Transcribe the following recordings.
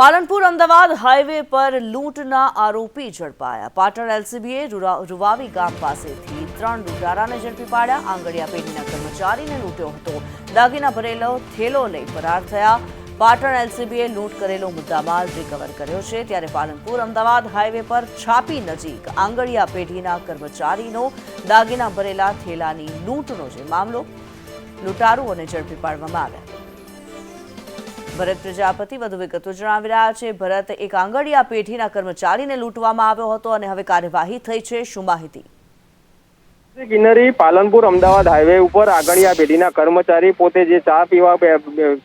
Palanpur Ahmedabad highway પર લૂંટના આરોપી ઝડપાયા. પાટણ એલસીબીએ રૂવાવી ગામ પાસેથી ત્રણ લૂંટારાને ઝડપી પાડ્યા. આંગળિયા પેઢીના કર્મચારીને લૂંટ્યો હતો. દાગીના ભરેલો થેલો લઈ ફરાર થયા. પાટણ એલસીબીએ લૂંટ કરેલો મુદ્દામાલ રિકવર કર્યો છે. ત્યારે પાલનપુર અમદાવાદ હાઈવે પર છાપી નજીક આંગળિયા પેઢીના કર્મચારીનો દાગીના ભરેલા થેલાની લૂંટનો છે મામલો, લૂંટારુઓને ઝડપી પાડવામાં આવ્યા. ભરત પ્રજાપતિ વધુ વિગતો જણાવી રહ્યા છે. ભરત એક આંગડિયા પેઢીના કર્મચારીને લૂંટવામાં આવ્યો હતો અને હવે કાર્યવાહી થઈ છે. શું માહિતી? કિન્નરી પાલનપુર અમદાવાદ હાઈવે ઉપર આગળિયા પેઢીના કર્મચારી પોતે જે ચા પીવા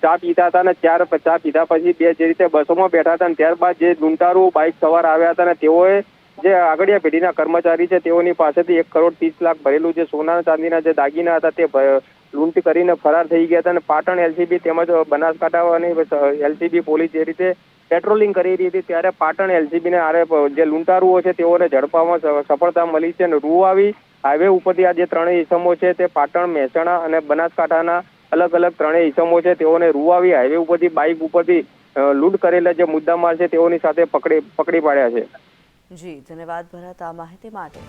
ચા પીતા હતા ને ત્યાર ચા પીધા પછી બે જે રીતે બસોમાં બેઠા હતા ને ત્યારબાદ જે લૂંટારૂ બાઇક સવાર આવ્યા હતા ને તેઓએ જે આગળિયા પેઢીના કર્મચારી છે તેઓની પાસેથી એક કરોડ ત્રીસ લાખ ભરેલું જે સોના ચાંદીના જે દાગીના હતા તે લૂંટ કરીને ફરાર થઈ ગયા હતા અને પાટણ એલસીબી તેમજ બનાસકાંઠા અને એલસીબી પોલીસ જે રીતે પેટ્રોલિંગ કરી રહી હતી ત્યારે પાટણ એલસીબીને આરે જે લૂંટારુઓ છે તેઓને ઝડપામાં સફળતા મળી છે અને રૂવાવી હાઈવે ઉપરથી આ જે ત્રણેય ઇસમો છે તે પાટણ, મહેસાણા અને બનાસકાંઠાના અલગ અલગ ત્રણેય ઇસમો છે તેઓને રૂવાવી હાઈવે ઉપરથી બાઇક ઉપરથી લૂંટ કરેલા જે મુદ્દામાલ છે તેઓની સાથે પકડી પકડી પાડ્યા છે. જી, ધન્યવાદ ભરત આ માહિતી માટે.